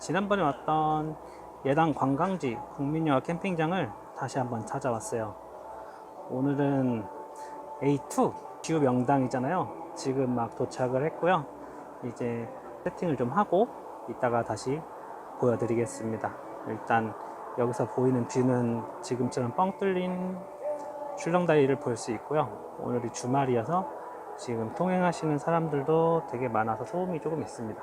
지난번에 왔던 예당 관광지 국민영화 캠핑장을 다시 한번 찾아왔어요. 오늘은 A2 지우 명당이잖아요. 지금 막 도착을 했고요. 이제 세팅을 좀 하고 이따가 다시 보여드리겠습니다. 일단 여기서 보이는 뷰는 지금처럼 뻥 뚫린 출렁다리를 볼 수 있고요. 오늘이 주말이어서 지금 통행하시는 사람들도 되게 많아서 소음이 조금 있습니다.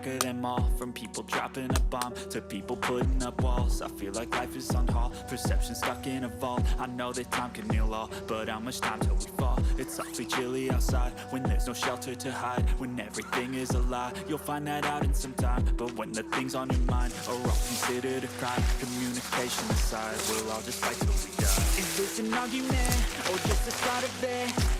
track of them all. From people dropping a bomb to people putting up walls. I feel like life is on hold. Perception stuck in a vault. I know that time can heal all, but how much time till we fall? It's awfully chilly outside when there's no shelter to hide. When everything is a lie, you'll find that out in some time. But when the things on your mind are all considered a crime, communication aside, we'll all just fight till we die. Is this an argument or just the start of it?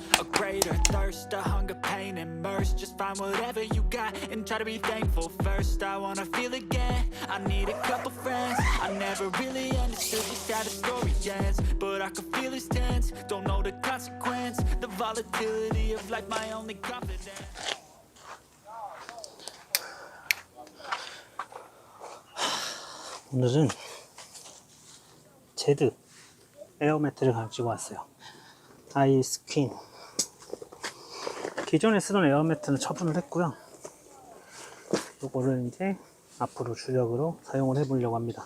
A greater thirst, a hunger, pain, and mercy. Just find whatever you got and try to be thankful first. I wanna feel again. I need a couple friends. I never really understood just how the story ends, but I can feel it's tense. Don't know the consequence. The volatility of life, my only confidence. 오늘은 제드 에어매트를 가지고 왔어요. 아이스퀸. 기존에 쓰던 에어매트는 처분을 했고요. 이거를 이제 앞으로 주력으로 사용을 해 보려고 합니다.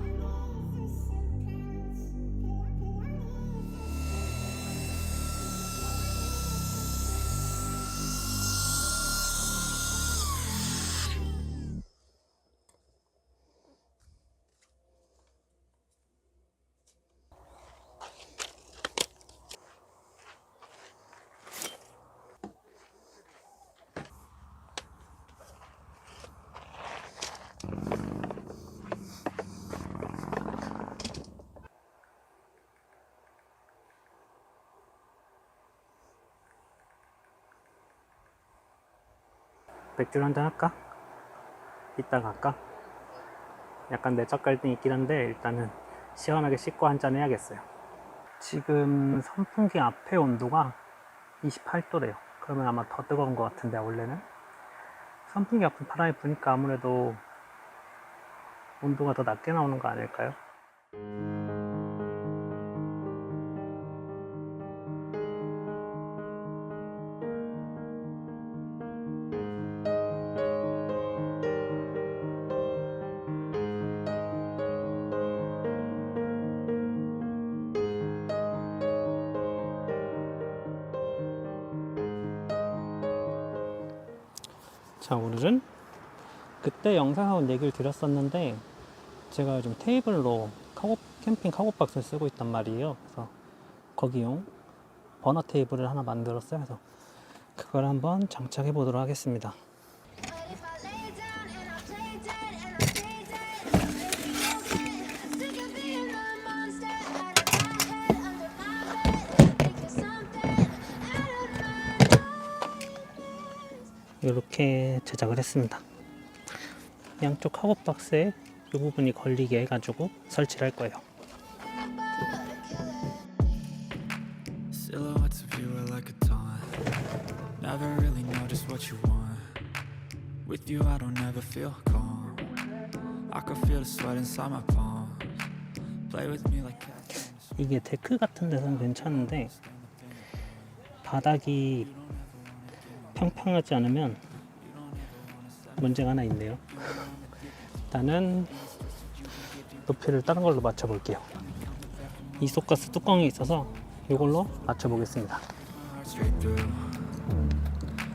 맥주 한잔 할까? 이따 갈까? 약간 내적 갈등이 있긴 한데 일단은 시원하게 씻고 한잔 해야겠어요. 지금 선풍기 앞에 온도가 28도래요. 그러면 아마 더 뜨거운 것 같은데 원래는 선풍기 앞은 바람이 부니까 아무래도 온도가 더 낮게 나오는 거 아닐까요? 자, 오늘은 그때 영상하고 얘기를 드렸었는데 제가 요즘 테이블로 카고, 캠핑 카고박스를 쓰고 있단 말이에요. 그래서 거기용 버너 테이블을 하나 만들었어요. 그래서 그걸 한번 장착해 보도록 하겠습니다. 이렇게 제작을 했습니다. 양쪽 카고 박스에 이 부분이 걸리게 해가지고 설치를 할 거예요. Silhouettes of you are like a taunt. Never really know just what you want. With you, I don't ever feel calm. I can feel the sweat inside my palms. Play with me like cats. 이게 데크 같은 데서는 괜찮은데 바닥이 평평하지 않으면 문제가 하나 있네요. 일단은 높이를 다른 걸로 맞춰 볼게요. 이소가스 뚜껑이 있어서 이걸로 맞춰 보겠습니다. heart straight through.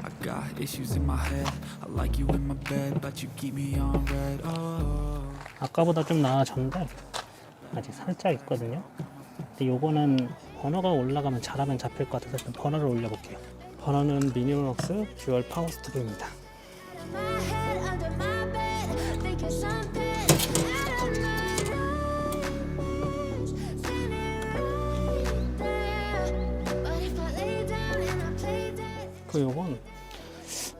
I got issues in my head. I like you in my bed, but you keep me on red. Oh. 아까보다 좀 나아졌는데 아직 살짝 있거든요. 근데 요거는 버너가 올라가면 잘하면 잡힐 것 같아서 좀 버너를 올려볼게요. 버너는 미니멀럭스 듀얼 파워 dead. 그 요건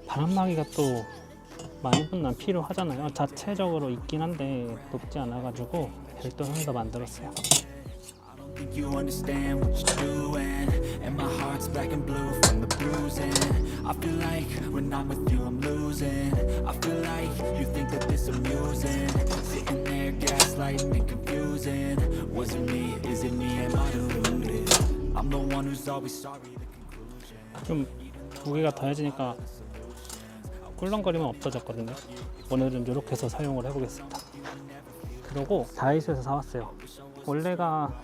바람막이가 또 많이 분난 필요하잖아요. 자체적으로 있긴 한데 높지 않아가지고 별도로 하나 더 만들었어요. Think you understand what you're doing And my heart's black and blue from the bruising I feel like when I'm with you I'm losing I feel like you think that this amusing Sitting there gaslighting and confusing Was it me? Is it me? Am I deluded? I'm the one who's always sorry the conclusion 좀 무게가 더해지니까 꿀렁거리면 없어졌거든요. 오늘은 이렇게 해서 사용을 해보겠습니다. 그리고 다이소에서 사왔어요. 원래가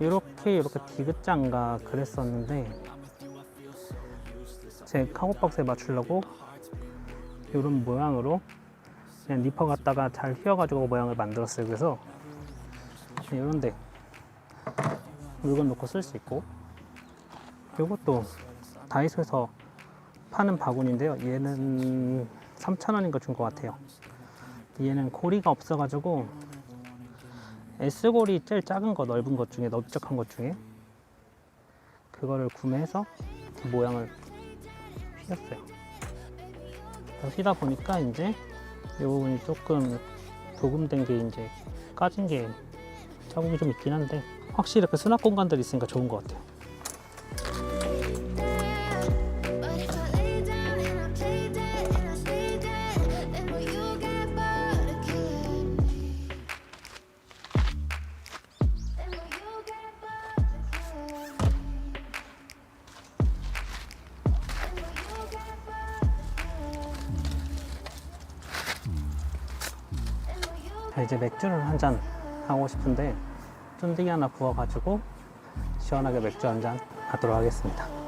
이렇게 이렇게 디귿자인가 그랬었는데 제 카고박스에 맞추려고 이런 모양으로 그냥 니퍼 갖다가 잘 휘어가지고 모양을 만들었어요. 그래서 이런데 물건 놓고 쓸 수 있고 이것도 다이소에서 파는 바구니인데요. 얘는 3,000원인가 준 것 같아요. 얘는 고리가 없어가지고 S고리 제일 작은 거 넓은 것 중에 넓적한 것 중에 그거를 구매해서 그 모양을 휘었어요. 휘다 보니까 이제 이 부분이 조금 도금된 게 이제 까진 게 자국이 좀 있긴 한데 확실히 이렇게 수납 공간들이 있으니까 좋은 것 같아요. 이제 맥주를 한 잔 하고 싶은데 쫀디기 하나 부어가지고 시원하게 맥주 한 잔 하도록 하겠습니다.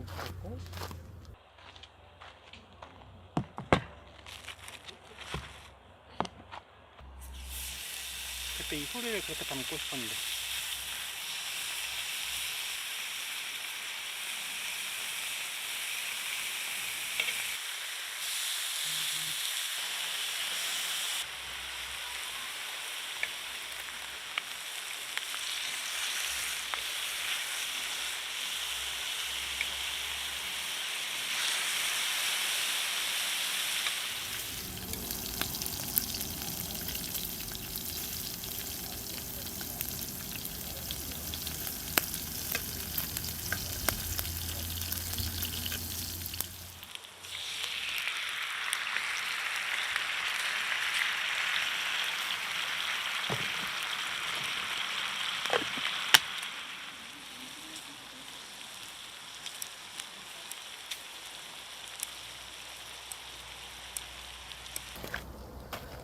고 곱하고 그때 이 소리를 그렇게 담고 싶었는데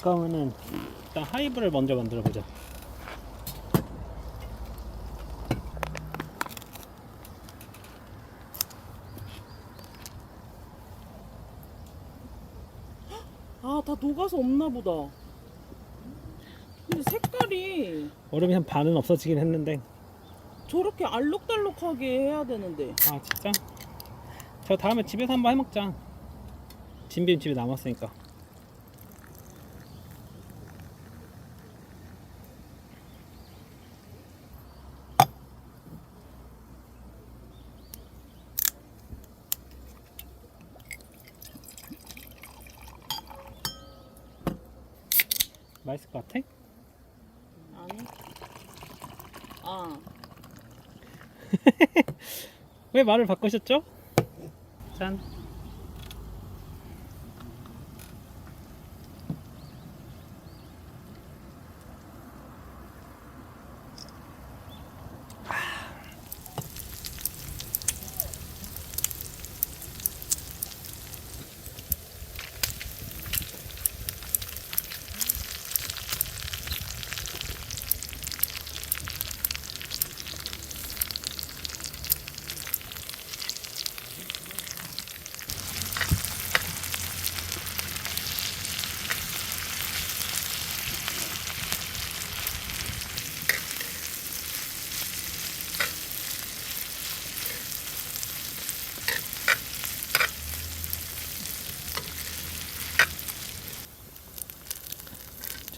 그러면은 일단 하이브를 먼저 만들어 보자. 아, 다 녹아서 없나 보다. 근데 색깔이 얼음이 한 반은 없어지긴 했는데 저렇게 알록달록하게 해야 되는데. 아 진짜? 저 다음에 집에서 한번 해먹자. 진빔 집에 남았으니까. 맛있을 것 같아? 아니. 아, 왜 말을 바꾸셨죠? 짠.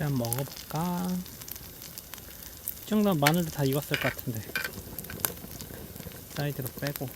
짠 먹어볼까? 이 정도면 마늘도 다 익었을 것 같은데 사이드로 빼고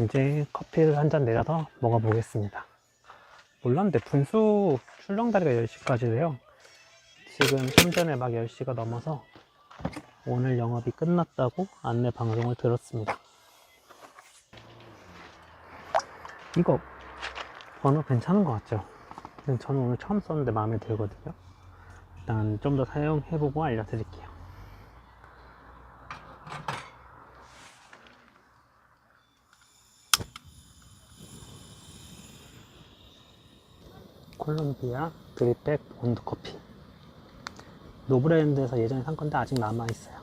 이제 커피를 한 잔 내려서 먹어보겠습니다. 몰랐는데 분수 출렁다리가 10시까지래요. 지금 좀 전에 막 10시가 넘어서 오늘 영업이 끝났다고 안내 방송을 들었습니다. 이거 번호 괜찮은 것 같죠? 저는 오늘 처음 썼는데 마음에 들거든요. 일단 좀 더 사용해보고 알려드릴게요. 콜롬비아 드립백 온드 커피. 노브랜드에서 예전에 산 건데 아직 남아 있어요.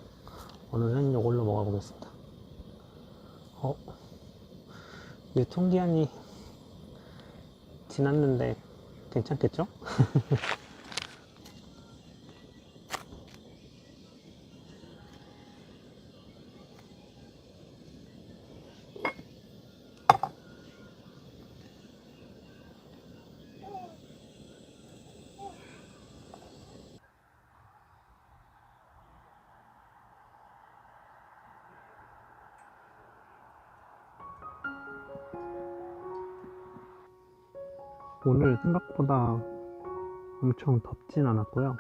오늘은 이걸로 먹어보겠습니다. 어, 유통기한이 지났는데 괜찮겠죠? 오늘 생각보다 엄청 덥진 않았고요.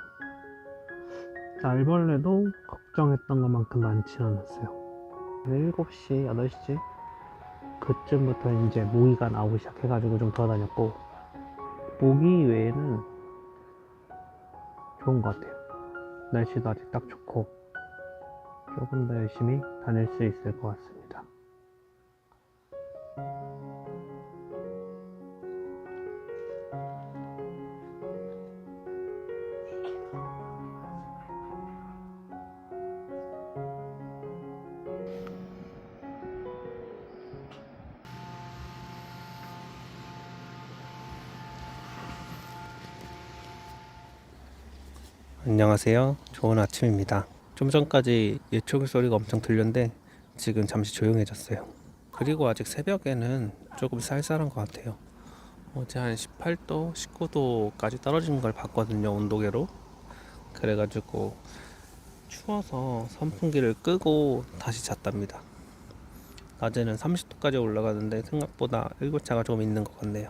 날벌레도 걱정했던 것만큼 많진 않았어요. 7시, 8시 그쯤부터 이제 모기가 나오기 시작해가지고 좀 돌아다녔고 모기 외에는 좋은 것 같아요. 날씨도 아직 딱 좋고 조금 더 열심히 다닐 수 있을 것 같습니다. 안녕하세요. 좋은 아침입니다. 좀 전까지 예초기 소리가 엄청 들렸는데 지금 잠시 조용해졌어요. 그리고 아직 새벽에는 조금 쌀쌀한 것 같아요. 어제 한 18도, 19도까지 떨어지는 걸 봤거든요. 온도계로. 그래가지고 추워서 선풍기를 끄고 다시 잤답니다. 낮에는 30도까지 올라가는데 생각보다 일교차가 좀 있는 것 같네요.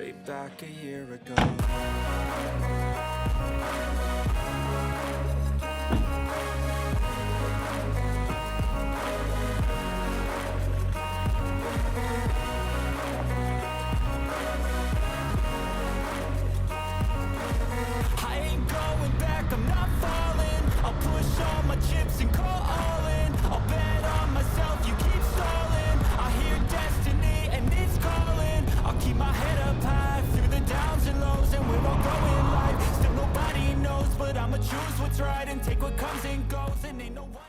back a year ago. and ain't no one